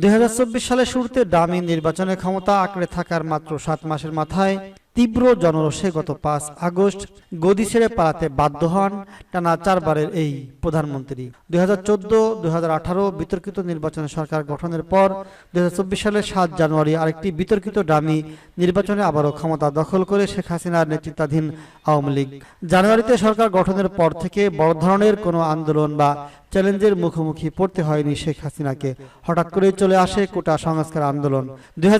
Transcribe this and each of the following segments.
দুই সালের শুরুতে ডামি নির্বাচনে ক্ষমতা আঁকড়ে থাকার মাত্র সাত মাসের মাথায় তীব্র জনরোষে গত পাঁচ আগস্ট গদি ছেড়ে পালাতে বাধ্য হন টানা চারবারের এই প্রধানমন্ত্রী। দুই হাজার চোদ্দ বিতর্কিত নির্বাচনে সরকার গঠনের পর দুই সালের সাত জানুয়ারি আরেকটি বিতর্কিত ডামি নির্বাচনে আবারও ক্ষমতা দখল করে শেখ হাসিনার নেতৃত্বাধীন আওয়ামী লীগ। জানুয়ারিতে সরকার গঠনের পর থেকে বড় ধরনের কোনো আন্দোলন বা চ্যালেঞ্জের মুখোমুখি পড়তে হয়নি শেখ হাসিনাকে। হঠাৎ করে চলে আসে কোটা সংস্কার আন্দোলন। দুই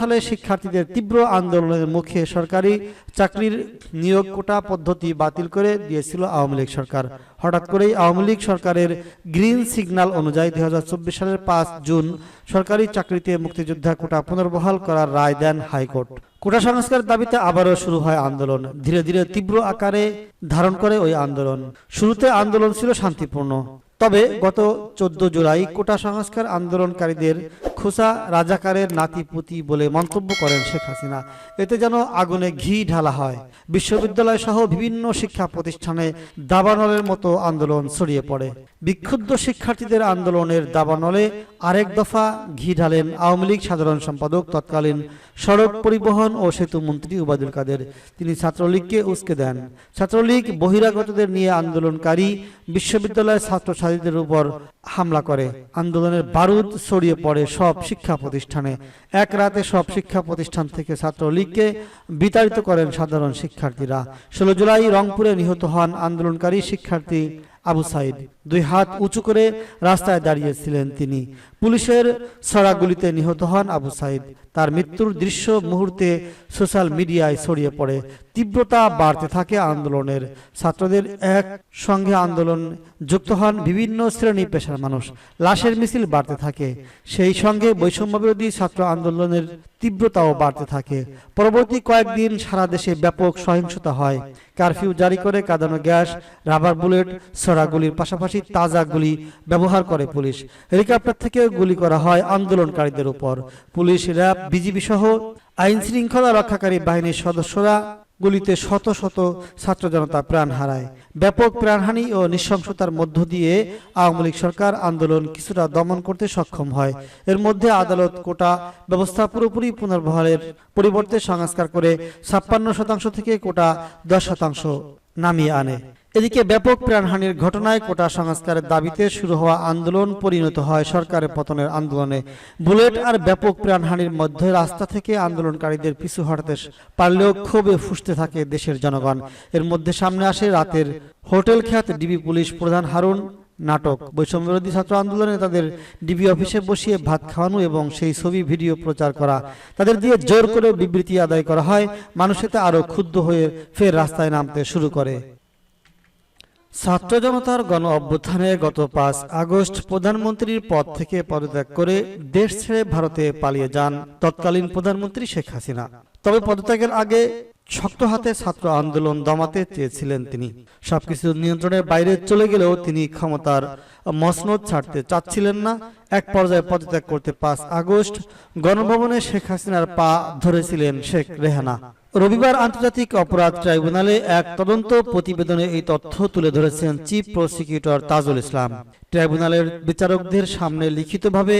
সালে শিক্ষার্থীদের তীব্র আন্দোলনের মুখে সরকারি চাকরির নিয়োগ কোটা পদ্ধতি বাতিল করে দিয়েছিল আওয়ামী লীগ সরকার। হঠাৎ করেই আওয়ামী লীগ সরকারের গ্রিন সিগন্যাল অনুযায়ী দুই হাজার চব্বিশ সালের পাঁচ জুন সরকারি চাকরিতে মুক্তিযোদ্ধা কোটা পুনর্বহাল করার রায় দেন হাইকোর্ট। কোটা সংস্কার দাবিতে আবারও শুরু হয় আন্দোলন। ধীরে ধীরে তীব্র আকারে ধারণ করে ওই আন্দোলন। শুরুতে আন্দোলন ছিল শান্তিপূর্ণ। তবে গত চোদ্দ জুলাই কোটা সংস্কার আন্দোলনকারীদের খোসা রাজাকারের নাতিপুতি বলে মন্তব্য করেন শেখ হাসিনা। এতে যেন আগুনে ঘি ঢালা হয়। বিশ্ববিদ্যালয় সহ বিভিন্ন শিক্ষা প্রতিষ্ঠানে দাবানলের মতো আন্দোলন ছড়িয়ে পড়ে। বিক্ষুব্ধ শিক্ষার্থীদের আন্দোলনের দাবানলে আরেক দফা ঘি ঢালেন আওয়ামী লীগ সাধারণ সম্পাদক তৎকালীন সড়ক পরিবহন ও সেতু মন্ত্রী উবাদুল কাদের। তিনি ছাত্রলীগকে উস্কে দেন। ছাত্রলীগ বহিরাগতদের নিয়ে আন্দোলনকারী বিশ্ববিদ্যালয়ের ছাত্রছাত্রীদের উপর হামলা করে। আন্দোলনের বারুদ ছড়িয়ে পড়ে সব শিক্ষা প্রতিষ্ঠানে। এক রাতে সব শিক্ষা প্রতিষ্ঠান থেকে ছাত্রলীগকে বিতাড়িত করেন সাধারণ শিক্ষার্থীরা। ষোলো জুলাই রংপুরে নিহত হন আন্দোলনকারী শিক্ষার্থী আবু সাইদ। দুই হাত উঁচু করে রাস্তায় দাঁড়িয়েছিলেন তিনি। পুলিশের ছড়াগুলিতে নিহত হন আবু সাইদ। তার মৃত্যুর দৃশ্য মুহূর্তে সোশ্যাল মিডিয়ায় ছড়িয়ে পড়ে। তীব্রতা বাড়তে থাকে আন্দোলনের। ছাত্রদের এক সঙ্গে আন্দোলন যুক্ত হন বিভিন্ন শ্রেণি পেশার মানুষ। লাশের মিছিল বাড়তে থাকে। সেই সঙ্গে বৈষম্যবিরোধী ছাত্র আন্দোলনের তীব্রতাও বাড়তে থাকে। পরবর্তী কয়েকদিন সারা দেশে ব্যাপক সহিংসতা হয়। কারফিউ জারি করে কাঁদানো গ্যাস, রাবার বুলেট ছড়াগুলির পাশাপাশি তাজা গুলি ব্যবহার করে পুলিশ। হেলিকপ্টার থেকে গুলি করা হয় আন্দোলনকারীদের উপর। পুলিশ, র্যাব, বিজিবি সহ আইন শৃঙ্খলা রক্ষাকারী বাহিনীর সদস্যরা গুলিতে শত শত ছাত্র জনতা প্রাণ হারায়। ব্যাপক প্রাণহানি ও নৃশংসতার মধ্য দিয়ে আওয়ামী লীগ সরকার আন্দোলন কিছুটা দমন করতে সক্ষম হয়। এর মধ্যে আদালত, কোটা ব্যবস্থা পুরোপুরি পুনর্বহারের পরিবর্তে সংস্কার করে ছাপ্পান্ন শতাংশ থেকে কোটা দশ শতাংশ নামিয়ে আনে। এদিকে ব্যাপক প্রাণহানির ঘটনায় কোটা সংস্কারের দাবিতে শুরু হওয়া আন্দোলন পরিণত হয় সরকারের পতনের আন্দোলনে। বুলেট আর ব্যাপক প্রাণহানির মধ্যে রাস্তা থেকে আন্দোলনকারীদের পিছু হটাতে পারলেও ক্ষোভে ফুসতে থাকে দেশের জনগণ। এর মধ্যে সামনে আসে রাতের হোটেল খ্যাত ডিবি পুলিশ প্রধান হারুন। নাটক। বৈষম্যবিরোধী ছাত্র আন্দোলনে তাদের ডিবি অফিসে বসিয়ে ভাত খাওয়ানো এবং সেই ছবি ভিডিও প্রচার করা। তাদের দিয়ে জোর করে বিবৃতি আদায় করা হয়। মানুষ এতে আরও ক্ষুব্ধ হয়ে ফের রাস্তায় নামতে শুরু করে। ছাত্র জনতার গণ অভ্যুত্থানে গত পাঁচ আগস্ট প্রধানমন্ত্রীর পদ থেকে পদত্যাগ করে দেশ ছেড়ে ভারতে পালিয়ে যান তৎকালীন প্রধানমন্ত্রী শেখ হাসিনা। তবে পদত্যাগের আগে শক্ত হাতে ছাত্র আন্দোলন দমাতে চেয়েছিলেন তিনি। সবকিছু নিয়ন্ত্রণের বাইরে চলে গেলেও তিনি ক্ষমতার মসনদ ছাড়তে চাচ্ছিলেন না এক পর্যায়ে পদত্যাগ করতে পাঁচ আগস্ট গণভবনে শেখ হাসিনার পা ধরেছিলেন শেখ রেহানা। রবিবার আন্তর্জাতিক অপরাধ ট্রাইব্যুনালে এক তদন্ত প্রতিবেদনে এই তথ্য তুলে ধরেছেন চিফ প্রসিকিউটর তাজুল ইসলাম। ট্রাইব্যুনালের বিচারকদের সামনে লিখিতভাবে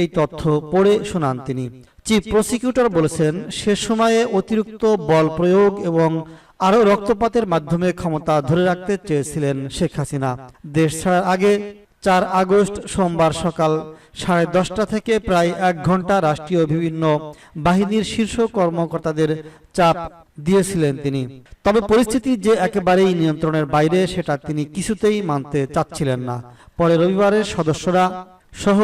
এই তথ্য পড়ে শোনান তিনি। চিফ প্রসিকিউটর বলেছেন, সে সময়ে অতিরিক্ত বল প্রয়োগ এবং আরও রক্তপাতের মাধ্যমে ক্ষমতা ধরে রাখতে চেয়েছিলেন শেখ হাসিনা। দেশ ছাড়ার আগে চার আগস্ট সোমবার সকাল সাড়ে দশটা থেকে প্রায় এক ঘণ্টা রাষ্ট্রীয় বিভিন্ন বাহিনীর শীর্ষ কর্মকর্তাদের চাপ দিয়েছিলেন তিনি। তবে পরিস্থিতি যে একেবারেই নিয়ন্ত্রণের বাইরে সেটা তিনি কিছুতেই মানতে চাচ্ছিলেন না। পরে রবিবারের সদস্যরা সহ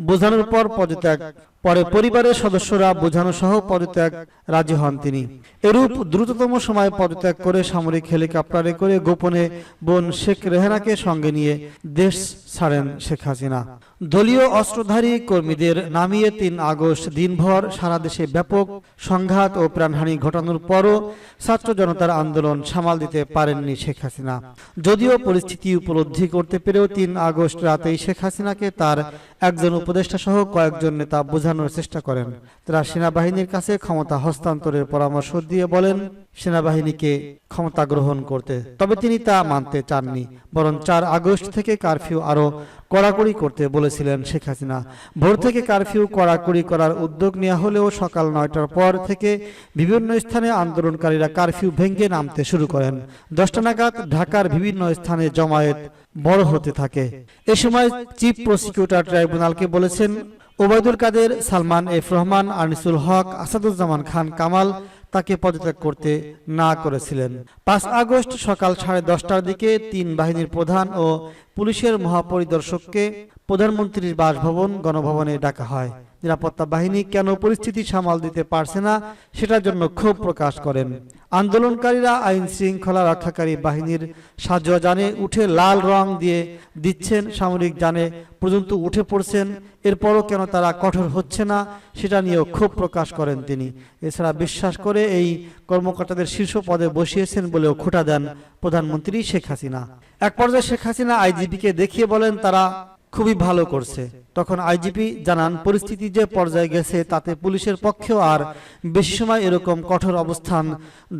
বোঝানোর পর পদত্যাগ পরে পরিবারের সদস্যরা বোঝানো সহ পদত্যাগ রাজি হন তিনি। এরূপ দ্রুততম সময়ে পদত্যাগ করে সামরিক হেলিকপ্টারে করে গোপনে বোন শেখ রেহানাকে সঙ্গে নিয়ে দেশ ছাড়েন শেখ হাসিনা। দলীয় অস্ত্রধারী কর্মীদের নামিয়ে তিন আগস্ট দিনভর সারা দেশে ব্যাপক সংঘাত ও প্রাণহানি ঘটানোর পরও ছাত্র জনতার আন্দোলন সামাল দিতে পারেননি শেখ হাসিনা। যদিও পরিস্থিতি উপলব্ধি করতে পেরেও তিন আগস্ট রাতেই শেখ হাসিনাকে তার একজন উপদেষ্টা সহ কয়েকজন নেতা বোঝানোর চেষ্টা করেন। তারা সেনাবাহিনীর কাছে ক্ষমতা হস্তান্তরের পরামর্শ দিয়ে বলেন, সেনাবাহিনীকে ক্ষমতা গ্রহণ করতে। তবে তিনি তা মানতে চাননি, বরং চার আগস্ট থেকে কারফিউ আরও কড়াকড়ি করতে বলেছিলেন শেখ হাসিনা। ভোর থেকে কারফিউ কড়াকড়ি করার উদ্যোগ নেওয়া হলেও সকাল নয়টার পর থেকে বিভিন্ন স্থানে আন্দোলনকারীরা কারফিউ ভেঙে নামতে শুরু করেন। দশটা নাগাদ ঢাকার বিভিন্ন স্থানে জমায়েত বড় হতে থাকে। এ সময় চিফ প্রসিকিউটর ট্রাইব্যুনালকে বলেছেন ওবায়দুল কাদের, সালমান এফ রহমান, আনিসুল হক, আসাদুজ্জামান খান কামাল তাকে পদত্যাগ করতে না করেছিলেন। পাঁচ আগস্ট সকাল সাড়ে দশটার দিকে তিন বাহিনীর প্রধান ও পুলিশের মহাপরিদর্শককে প্রধানমন্ত্রীর বাসভবন, গণভবনে ডাকা হয়। নিরাপত্তা বাহিনী কেন পরিস্থিতি সামাল দিতে পারছে না, সেটার জন্য ক্ষোভ প্রকাশ করেন। আন্দোলনকারীরা আইন শৃঙ্খলা রক্ষাকারী বাহিনীর সাজোয়া যানে উঠে লাল রং দিয়ে দিচ্ছেন, সামরিক যানে পর্যন্ত উঠে পড়ছেন, এরপরও কেন তারা কঠোর হচ্ছে না, সেটা নিয়েও ক্ষোভ প্রকাশ করেন তিনি। এছাড়া বিশ্বাস করে এই কর্মকর্তাদের শীর্ষ পদে বসিয়েছেন বলেও খোটা দেন প্রধানমন্ত্রী শেখ হাসিনা। এক পর্যায়ে শেখ হাসিনা আইজিপিকে দেখিয়ে বলেন, তারা খুবই ভালো করছে। তখন আইজিপি জানান, পরিস্থিতি যে পর্যায়ে গেছে তাতে পুলিশের পক্ষেও আর বেশি সময় এরকম কঠোর অবস্থান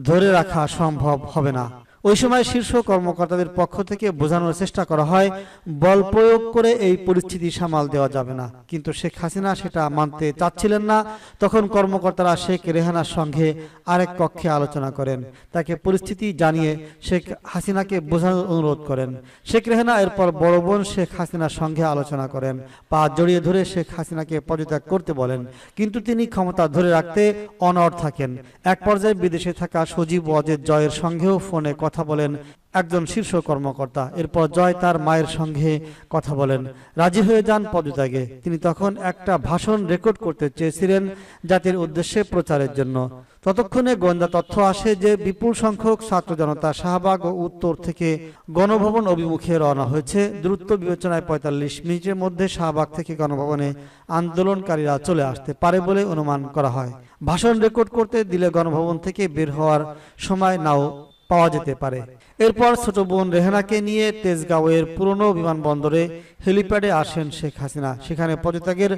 ধরে রাখা সম্ভব হবে না। ওই সময় শীর্ষ কর্মকর্তাদের পক্ষ থেকে বোঝানোর চেষ্টা করা হয়, বল প্রয়োগ করে এই পরিস্থিতি সামাল দেওয়া যাবে না। কিন্তু শেখ হাসিনা সেটা মানতে চাচ্ছিলেন না। তখন কর্মকর্তারা শেখ রেহানার সঙ্গে আরেক কক্ষে আলোচনা করেন। তাকে পরিস্থিতি জানিয়ে শেখ হাসিনাকে বোঝানোর অনুরোধ করেন। শেখ রেহানা এরপর বড় বোন শেখ হাসিনার সঙ্গে আলোচনা করেন। পা জড়িয়ে ধরে শেখ হাসিনাকে পদত্যাগ করতে বলেন। কিন্তু তিনি ক্ষমতা ধরে রাখতে অনড় থাকেন। এক পর্যায়ে বিদেশে থাকা সজীব অজের জয়ের সঙ্গেও ফোনে কথা বলেন, একজন শীর্ষ কর্মকর্তা। এরপর জয় তার মায়ের সঙ্গে কথা বলেন। রাজি হয়ে যান পদত্যাগে। তিনি তখন একটা ভাষণ রেকর্ড করতে চেয়েছিলেন জাতির উদ্দেশ্যে প্রচারের জন্য। ততক্ষণে গোয়েন্দা তথ্য আসে যে বিপুল সংখ্যক ছাত্র জনতা শাহবাগ ও উত্তর থেকে গণভবন অভিমুখে রওনা হয়েছে। দ্রুত বিবেচনায় পঁয়তাল্লিশ মিনিটের মধ্যে শাহবাগ থেকে গণভবনে আন্দোলনকারীরা চলে আসতে পারে বলে অনুমান করা হয়। ভাষণ রেকর্ড করতে দিলে গণভবন থেকে বের হওয়ার সময় নাও পাওয়া যেতে পারে। এরপর ছোট বোন রেহানাকে নিয়ে তেজগাঁওয়ের পুরনো বিমানবন্দরে হেলিপ্যাডে আসেন শেখ হাসিনা। সেখানে পদত্যাগের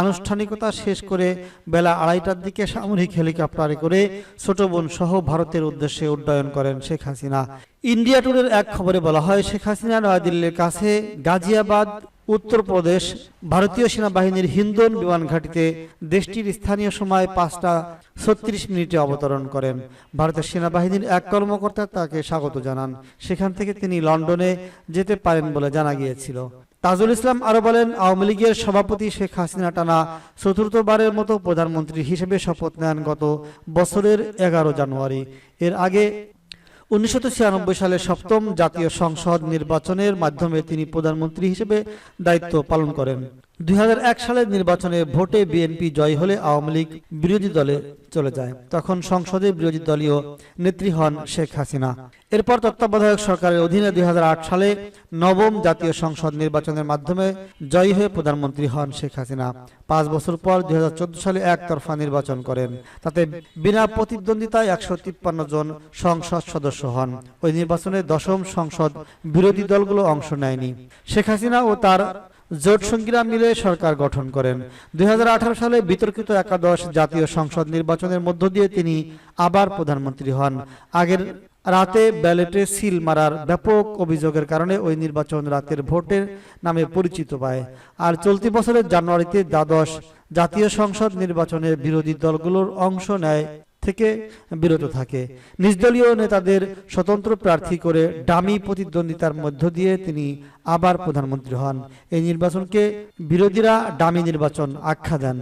আনুষ্ঠানিকতা শেষ করে বেলা আড়াইটার দিকে সামরিক হেলিকপ্টারে করে ছোট বোন সহ ভারতের উদ্দেশ্যে উড্ডয়ন করেন শেখ হাসিনা। ইন্ডিয়া টুরের এক খবরে বলা হয়, শেখ হাসিনা নয়াদিল্লির কাছে গাজিয়াবাদ উত্তরপ্রদেশ, ভারতীয় সেনাবাহিনীর হিন্দন বিমান ঘাঁটিতে দেশটির স্থানীয় সময় পাঁচটা ছত্রিশ মিনিটে অবতরণ করেন। ভারতের সেনাবাহিনীর এক কর্মকর্তা তাকে স্বাগত জানান। সেখান থেকে তিনি লন্ডনে যেতে পারেন বলে জানা গিয়েছিল। তাজুল ইসলাম আরও বলেন, আওয়ামী লীগের সভাপতি শেখ হাসিনা টানা চতুর্থবারের মতো প্রধানমন্ত্রী হিসেবে শপথ নেন গত বছরের এগারো জানুয়ারি। এর আগে উনিশশো ছিয়ানব্বই সালে সপ্তম জাতীয় সংসদ নির্বাচনের মাধ্যমে তিনি প্রধানমন্ত্রী হিসেবে দায়িত্ব পালন করেন। দুই সালের নির্বাচনে ভোটে বিএনপি জয় হলে আওয়ামী লীগ বিরোধী দলে চলে যায়। তখন সংসদে বিরোধী দলীয় নেত্রী হন শেখ হাসিনা। এরপর তত্ত্বাবধায়ক সরকারের অধীনে দুই সালে নবম জাতীয় সংসদ নির্বাচনের মাধ্যমে জয়ী হয়ে প্রধানমন্ত্রী হন শেখ হাসিনা। পাঁচ বছর পর দুই হাজার চোদ্দ সালে একতরফা নির্বাচন করেন। তাতে বিনা প্রতিদ্বন্দ্বিতায় একশো তিপ্পান্ন জন সংসদ সদস্য হন। ওই নির্বাচনে দশম সংসদ বিরোধী দলগুলো অংশ নেয়নি। শেখ হাসিনা ও তার জোট সঙ্গীরা মিলে সরকার গঠন করেন। দুই হাজার আঠারো সালে বিতর্কিত একাদশ জাতীয় সংসদ নির্বাচনের মধ্য দিয়ে তিনি আবার প্রধানমন্ত্রী হন। আগের রাতে ব্যালটে সিল মারার ব্যাপক অভিযোগের কারণে ওই নির্বাচন রাতের ভোটের নামে পরিচিত পায়। আর চলতি বছরের জানুয়ারিতে দ্বাদশ জাতীয় সংসদ নির্বাচনের বিরোধী দলগুলোর অংশ নেয় থেকে বিরত থাকে। নির্দলীয় নেতাদের স্বতন্ত্র প্রার্থী করে ডামি প্রতিদ্বন্দ্বিতার মধ্য দিয়ে তিনি আবার প্রধানমন্ত্রী হন। এই নির্বাচনকে বিরোধীরা ডামি নির্বাচন আখ্যা দেন।